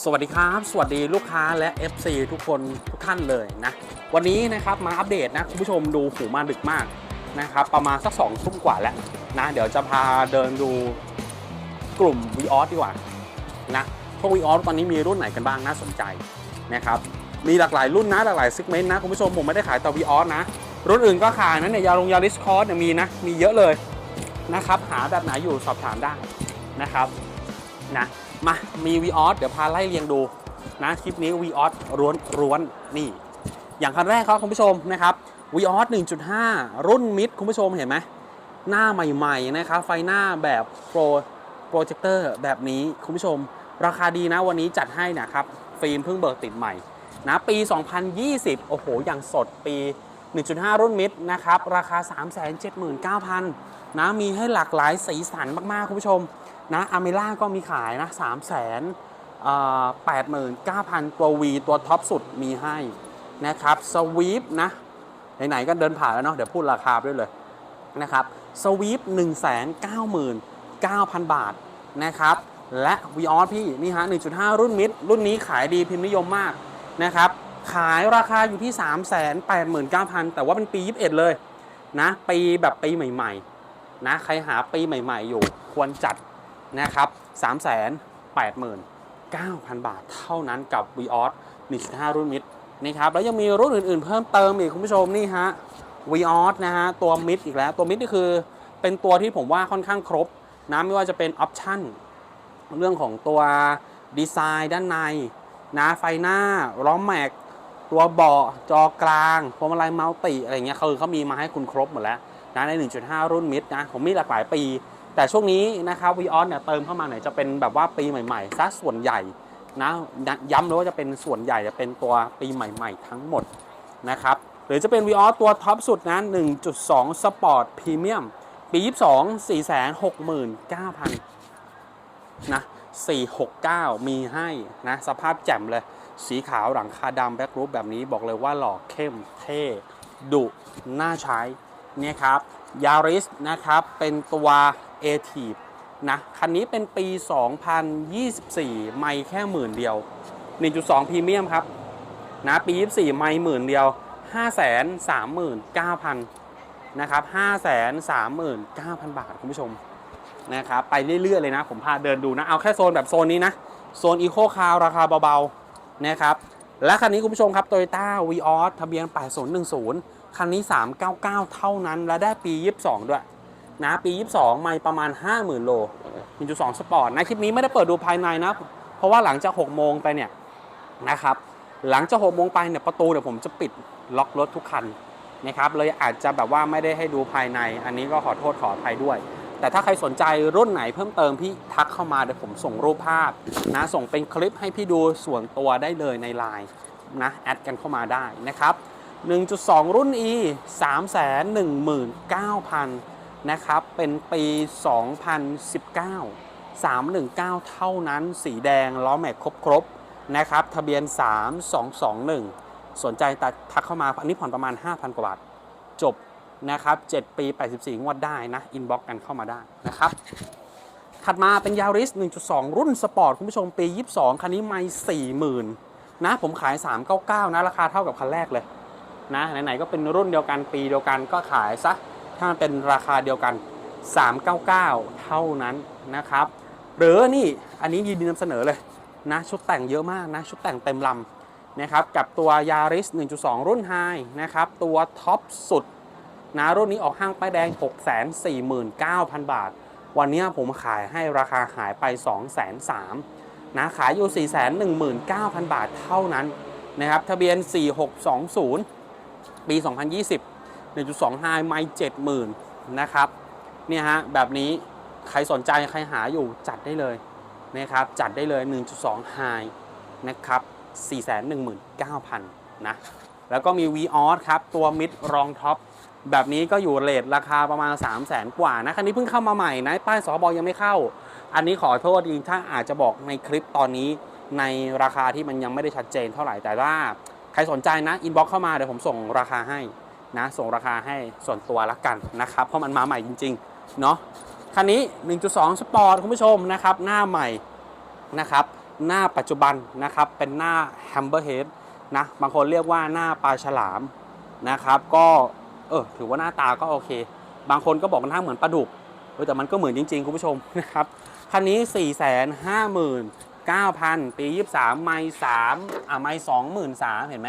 สวัสดีครับ สวัสดีลูกค้าและ FC ทุกคนทุกท่านเลยนะ วันนี้นะครับมาอัปเดตนะคุณผู้ชมดูหูมาดึกมากนะครับ ประมาณสัก2องทุ่มกว่าแล้วนะเดี๋ยวจะพาเดินดูกลุ่ม v ีออสดีกว่านะพวก v ีออสตอนนี้มีรุ่นไหนกันบ้างน่าสนใจนะครับมีหลากหลายรุ่นนะหลากหลายซิกเมนต์นะคุณผู้ชมผมไม่ได้ขายแต่ v ีออสนะ รุ่นอื่นก็ขายนะเนี่ยยาลงยาลิสคอร์สเนี่ยมีนะมีเยอะเลยนะครับหาแบบไหนอยู่สอบถามได้นะครับนะ มามีวีออสเดี๋ยวพาไล่เรียงดูนะคลิปนี้วีออสร้วนร้วนนี่ อย่างคันแรกครับคุณผู้ชมนะครับวีออส1.5 รุ่นมิดคุณผู้ชมเห็นไหมหน้าใหม่ๆนะครับไฟหน้าแบบโปรโปรเจคเตอร์แบบนี้คุณผู้ชม ราคาดีนะวันนี้จัดให้นะครับ ฟิล์มเพิ่งเบิกติดใหม่นะปี 2020 โอ้โหอย่างสดปี 1.5 รุ่นมิดนะครับ ราคา 379,000นะมีให้หลากหลายสีสันมาก ๆ คุณผู้ชม นะอเมล่าก็มีขายนะ3 0 0 0 0 8 9 0 0 ตัว V ตัวท็อปสุดมีให้นะครับสวีปนะ ไหน ๆ ก็เดินผ่านแล้วเนาะเดี๋ยวพูดราคาด้วยเลยนะครับสวีป1 9 9 0 0 0 บาทนะครับและวีออสพี่ นี่ฮะ 1.5 รุ่นมิดรุ่นนี้ขายดีพิมพ์นิยมมากนะครับ ขายราคาอยู่ที่ 3 8 9 0 0 0 แต่ว่าเป็นปี 21 เลยนะ ปีแบบปีใหม่ๆนะใครหาปีใหม่ ๆ อยู่ควรจัดนะครับ 3 8 9 0 0 0 บาทเท่านั้นกับ v ีออส1.5 รุ่นมิดนะครับแล้วยังมีรุ่นอื่นๆ เพิ่มเติมอีกคุณผู้ชมนี่ฮะ v ีออสนะฮะตัวมิดอีกแล้วตัวมิดนี่คือเป็นตัวที่ผมว่าค่อนข้างครบนะไม่ว่าจะเป็นออปชั่นเรื่องของตัวดีไซน์ด้านในนะไฟหน้าล้อแม็ก ตัวเบาะจอกลางพวงมาลัยมัลติอะไรเงี้ยคือเขามีมาให้คุณครบหมดแล้วนะใน 1.5 รุ่นมิดนะผมมีหลากหลายปี แต่ช่วงนี้นะครับวีออสเนี่ยเติมเข้ามาเนี่ยจะเป็นแบบว่าปีใหม่ๆซะส่วนใหญ่นะย้ำเลยว่าจะเป็นส่วนใหญ่จะเป็นตัวปีใหม่ๆ ทั้งหมดนะครับหรือจะเป็นวีออสตัวท็อปสุดนะ1.2 Sport Premium ปี 22 469,000นะ469 มีให้นะสภาพแจ่มเลย สีขาวหลังคาดำแบ็ครูปแบบนี้บอกเลยว่าหล่อเข้มเท่ดุน่าใช้เนี่ยครับยาริสนะครับเป็นตัว a t i v นะคันนี้เป็นปี 2024 ไม่แค่หมื่นเดียว 1.2พรีเมียมครับนะปี 24 ไม่หมื่นเดียว 539,000นะครับ539,000 บาทคุณผู้ชมนะครับไปเรื่อยๆเลยนะ ผมพาเดินดูนะ เอาแค่โซนแบบโซนนี้นะ โซนอีโคคาร์ราคาเบาๆ นะครับและคันนี้คุณผู้ชมครับ Toyota v ีออสทะเบียน 8010 คันนี้ 399 เท่านั้น และได้ปี 22 ด้วย นะปี 22 ไม่ประมาณ 50,000 โล1.2 สปอร์ต ในคลิปนี้ไม่ได้เปิดดูภายในนะ เพราะว่าหลังจาก 6 โมงไปเนี่ยนะครับ หลังจาก 6 โมงไปเนี่ยประตูเนี่ยผมจะปิดล็อกรถทุกคันนะครับ เลยอาจจะแบบว่าไม่ได้ให้ดูภายใน อันนี้ก็ขอโทษขออภัยด้วย แต่ถ้าใครสนใจรุ่นไหนเพิ่มเติมพี่ทักเข้ามาเดี๋ยวผมส่งรูปภาพนะส่งเป็นคลิปให้พี่ดูส่วนตัวได้เลยในไลน์นะแอดกันเข้ามาได้นะครับ 1.2 รุ่น E 319,000นะครับ เป็นปี 2019 319 เท่านั้นสีแดงล้อแม็กครบๆนะครับ ทะเบียน 3221 สนใจตัดทักเข้ามาอันนี้ผ่อนประมาณ 5,000 กว่าบาทจบ นะครับ 7 ปี 84 งวดได้นะ อินบ็อกกันเข้ามาได้นะครับ ถัดมาเป็นยาริส 1.2 รุ่นสปอร์ต คุณผู้ชมปี 22 คันนี้ไม่40,000 นะ ผมขาย 399 นะ ราคาเท่ากับคันแรกเลยนะ ไหนๆ ก็เป็นรุ่นเดียวกันปีเดียวกันก็ขายซะ ถ้ามันเป็นราคาเดียวกัน 399 เท่านั้นนะครับ หรือนี่ อันนี้ยินดีนำเสนอเลยนะ ชุดแต่งเยอะมากนะ ชุดแต่งเต็มลำนะครับ กับตัวยาริส 1.2 รุ่นไฮนะครับ ตัวท็อปสุด นะรุ่นนี้ออกห้างป้ายแดง 649,000 บาท วันนี้ผมขายให้ราคาหายไป 203,000นะขายอยู่ 419,000 บาทเท่านั้นนะครับทะเบียน 4620 ปี 2020 1.2ไฮไม่70,000นะครับเนี่ยฮะแบบนี้ใครสนใจใครหาอยู่จัดได้เลยนะครับจัดได้เลย 1.2ไฮนะครับ 419,000 นะ แล้วก็มี v ีออสครับ ตัวมิดรองท็อปแบบนี้ก็อยู่เลทราคาประมาณ 3 0 0แสนกว่านะคันนี้เพิ่งเข้ามาใหม่นะป้ายสบอยังไม่เข้า อันนี้ขอโทษจริงถ้าอาจจะบอกในคลิปตอนนี้ในราคาที่มันยังไม่ได้ชัดเจนเท่าไหร่แต่ว่าใครสนใจนะอินบ็อกเข้ามาเดี๋ยวผมส่งราคาให้นะส่งราคาให้ส่วนตัวละกันนะครับ เพราะมันมาใหม่จริงๆเนาะคันนี้ 1.2 สปอร์ตคุณผู้ชมนะครับ หน้าใหม่นะครับ หน้าปัจจุบันนะครับ เป็นหน้าแนะบางคนเรียกว่าหน้าปลาฉลามนะครับ ก็เออถือว่าหน้าตาก็โอเค บางคนก็บอกหน้าเหมือนปลาดุกเออแต่มันก็เหมือนจริงๆ คุณผู้ชมนะครับคันนี้ 4 5 9 0 0 0 ปี 23 ไม่3อะไม่23,000 เห็นไหม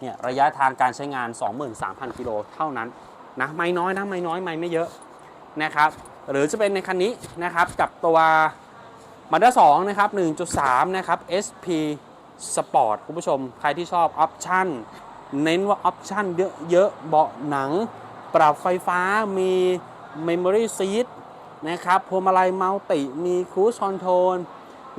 เนี่ยระยะทางการใช้งาน 23,000 กิโลเท่านั้นนะไม่น้อยนะไม่น้อยไม่ไม่เยอะนะครับหรือจะเป็นในคันนี้นะครับกับตัวมาด้า2นะครับ 1.3 นะครับ SP Sport คุณผู้ชม ใครที่ชอบออปชั่นเน้นว่าออปชั่นเยอะๆเบาะหนัง ปรับไฟฟ้ามี Memory Seat นะครับพวงมาลัยมัลติมีครู e คอนโทรล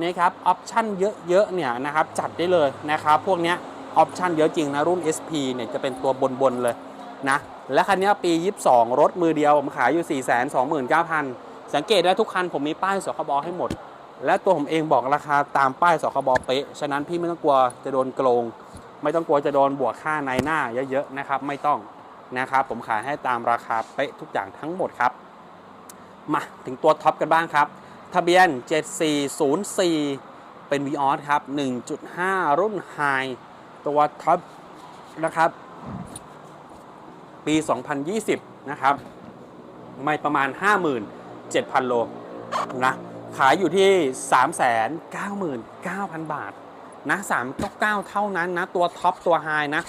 นะครับออปชั่นเยอะๆเนี่ยนะครับจัดได้เลยนะครับพวกเนี้ยออปชั่นเยอะจริงนะ รุ่น SP เนี่ยจะเป็นตัวบน ๆ เลยนะและคันนี้ยปี 22 รถมือเดียว ผมขายอยู่ 429,000 สังเกตได้ทุกคันผมมีป้ายสคบให้หมด และตัวผมเองบอกราคาตามป้ายสคบเป๊ะ ฉะนั้นพี่ไม่ต้องกลัวจะโดนโกง ไม่ต้องกลัวจะโดนบวกค่าในหน้าเยอะๆนะครับ ไม่ต้องนะครับ ผมขายให้ตามราคาเป๊ะทุกอย่างทั้งหมดครับ มาถึงตัวท็อปกันบ้างครับ ทะเบียน 7404 เป็น v ีออครับ 1.5 รุ่นไฮตัวท็อปนะครับ ปี 2020 นะครับ ไม่ประมาณ 57,000 โลนะ ขายอยู่ที่ 399,000 บาทนะ399 เท่านั้นนะ ตัวท็อปตัวไฮนะ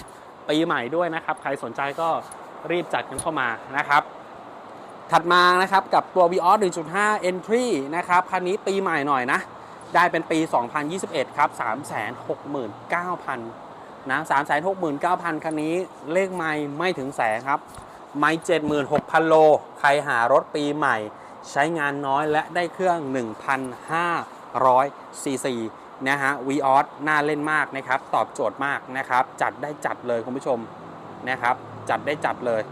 ปีใหม่ด้วยนะครับ ใครสนใจก็รีบจัดกันเข้ามานะครับ ถัดมานะครับกับตัว v ีออส1.5 Entry นะครับ คันนี้ปีใหม่หน่อยนะ ได้เป็นปี 2021 ครับ 369,000 นะ 369,000 คันนี้เลขไม่ไม่ถึงแสนครับ ไม่76,000 โล ใครหารถปีใหม่ ใช้งานน้อยและได้เครื่อง 1,500 ซีซีนะฮะ v ีออน่าเล่นมากนะครับ ตอบโจทย์มากนะครับ จัดได้จัดเลยคุณผู้ชมนะครับ จัดได้จัดเลย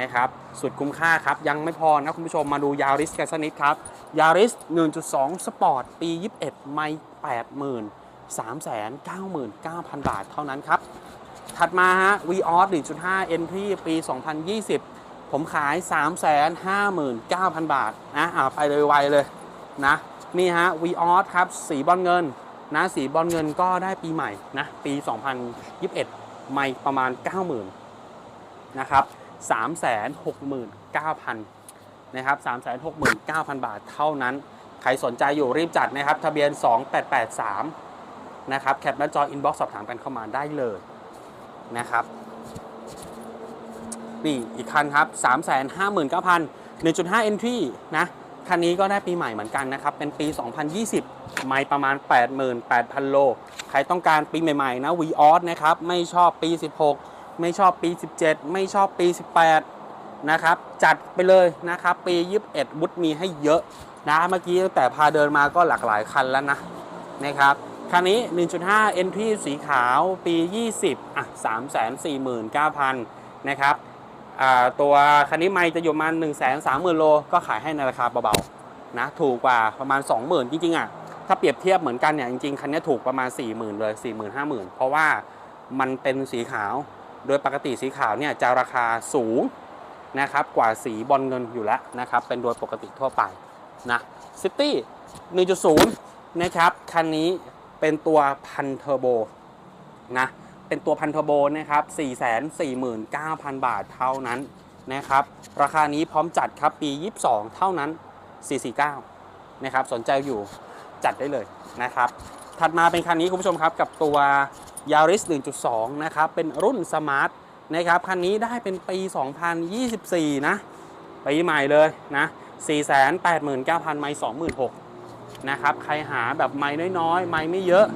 นะครับ สุดคุ้มค่าครับ ยังไม่พอนะคุณผู้ชมมาดูยาริสกันสักนิดครับยาริส1.2 สปอร์ต ปี 21 ไม่ 80,000 399,000 บาทเท่านั้นครับ ถัดมาฮะ v ีออส1.5 Entry ปี 2020 ผมขาย 359,000 บาทนะอ่าไปเลยไวเลยนะ นี่ฮะ v ีออสครับ สีบอลเงินนะสีบอลเงินก็ได้ปีใหม่นะปี 2021 ไม่ประมาณ 90,000นะครับ369,000นะครับ369,000 บาทเท่านั้น ใครสนใจอยู่รีบจัดนะครับ ทะเบียน 2883 นะครับ แคปหน้าจออินบ็อกซ์สอบถามกันเข้ามาได้เลยนะครับ นี่อีกคันครับ359,000 1.5 entry นะ คันนี้ก็ได้ปีใหม่เหมือนกันนะครับ เป็นปี 2020 ไม่ประมาณ 88,000 โล ใครต้องการปีใหม่ๆนะ v ีออสนะครับ ไม่ชอบปี 16 ไม่ชอบปี 17 ไม่ชอบปี 18 นะครับ จัดไปเลยนะครับ ปี 21 วุฒมีให้เยอะนะ เมื่อกี้ตั้งแต่พาเดินมาก็หลากหลายคันแล้วนะนะครับคันนี้ 1.5 Entry สีขาว ปี 20 อะ 349,000 นะครับ ตัวคันนี้ไม่จะอยู่ประมาณ1 3 0 0 0 0 โล ก็ขายให้ในราคาเบาๆนะถูกกว่าประมาณ 20,000 จริงๆอะถ้าเปรียบเทียบเหมือนกันเนี่ยจริงๆคันนี้ถูกประมาณ 40,000 เลย 40,000 50,000 เพราะว่ามันเป็นสีขาว โดยปกติสีขาวเนี่ยจะราคาสูงนะครับกว่าสีบอลเงินอยู่แล้วนะครับเป็นโดยปกติทั่วไปนะซิตี้1.0 นะครับ คันนี้เป็นตัวพันเทอร์โบนะ เป็นตัวพันเทอร์โบนะครับ 449,000 บาทเท่านั้นนะครับ ราคานี้พร้อมจัดครับปี 22 เท่านั้น 449 นะครับ สนใจอยู่จัดได้เลยนะครับ ถัดมาเป็นคันนี้คุณผู้ชมครับกับตัว Yaris 1.2 นะครับ เป็นรุ่นสมาร์ทนะครับ คันนี้ได้เป็นปี 2024 นะ ปีใหม่เลยนะ 489,000 ไม่ 26,000 นะครับ ใครหาแบบไม่น้อยๆ ไม่ไม่เยอะ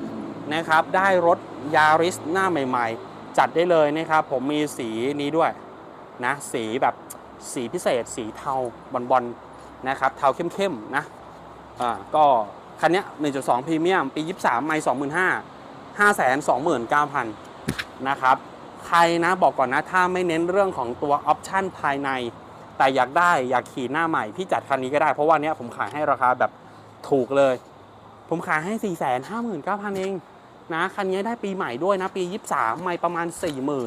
นะครับ ได้รถ Yaris หน้าใหม่ๆ จัดได้เลยนะครับ ผมมีสีนี้ด้วยนะ สีแบบสีพิเศษ สีเทาบอลๆนะครับ เทาเข้มๆนะอ่าก็คันนี้1.2พรีเมียม ปี 23 ไม่ 25,000 529,000 นะครับ ใครนะบอกก่อนนะ ถ้าไม่เน้นเรื่องของตัวออปชั่นภายใน แต่อยากได้อยากขี่หน้าใหม่ พี่จัดคันนี้ก็ได้ เพราะว่าเนี้ยผมขายให้ราคาแบบถูกเลย ผมขายให้ 459,000 เอง นะ คันนี้ได้ปีใหม่ด้วยนะ ปี 23 ไม่ประมาณ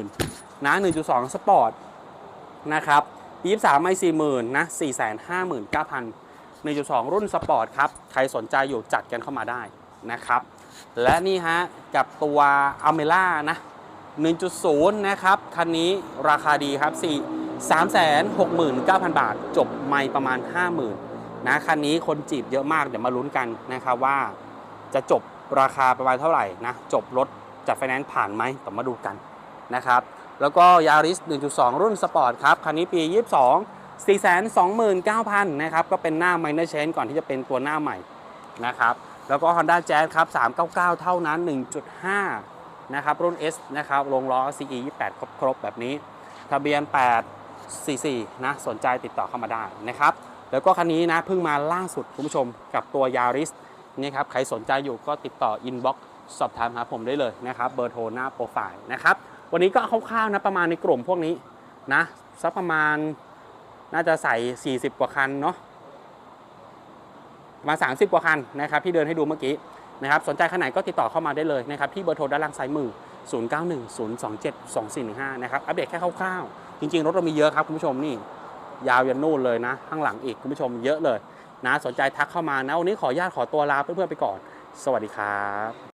40,000นะ 1.2 สปอร์ตนะครับปี23 ไม่ 40,000นะ459,000 1.2 รุ่นสปอร์ตครับ ใครสนใจอยู่จัดกันเข้ามาได้นะครับ และนี่ฮะ กับตัวอเมล่านะ 1.0 นะครับ คันนี้ราคาดีครับ 4 369,000 บาท จบไม่ประมาณ 50,000นะ คันนี้คนจีบเยอะมาก เดี๋ยวมาลุ้นกันนะครับว่าจะจบ ราคาประมาณเท่าไหร่นะจบรถจัดไฟแนนซ์ผ่านไหมต่อมาดูกันนะครับแล้วก็ Yaris 1.2 รุ่นสปอร์ตครับ คันนี้ปี 22 429,000 นะครับ ก็เป็นหน้า minor change ก่อนที่จะเป็นตัวหน้าใหม่นะครับ แล้วก็ Honda Jazz ครับ 399 เท่านั้น 1.5 นะครับ รุ่น S นะครับ ลงล้อ CE 28 ครบครบแบบนี้ ทะเบียน 844 นะ สนใจติดต่อเข้ามาได้นะครับ แล้วก็คันนี้นะเพิ่งมาล่าสุดคุณผู้ชมกับตัว Yaris นี่ครับใครสนใจอยู่ก็ติดต่อ inbox สอบถามหาผมได้เลยนะครับเบอร์โทรหน้าโปรไฟล์นะครับวันนี้ก็คร่าวๆนะประมาณในกลุ่มพวกนี้นะสักประมาณน่าจะใส่ 40 กว่าคันเนาะมา 30 กว่าคันนะครับที่เดินให้ดูเมื่อกี้นะครับสนใจขนาดก็ติดต่อเข้ามาได้เลยนะครับที่เบอร์โทรด้านล่างซ้ายมือ 0910272415 นะครับอัปเดตแค่คร่าวๆ จริงๆ รถเรามีเยอะครับคุณผู้ชมนี่ยาวยันนู่นเลยนะ ข้างหลังอีกคุณผู้ชมเยอะเลย นะสนใจทักเข้ามานะวันนี้ขออนุญาตขอตัวลาเพื่อนๆไปก่อน สวัสดีครับ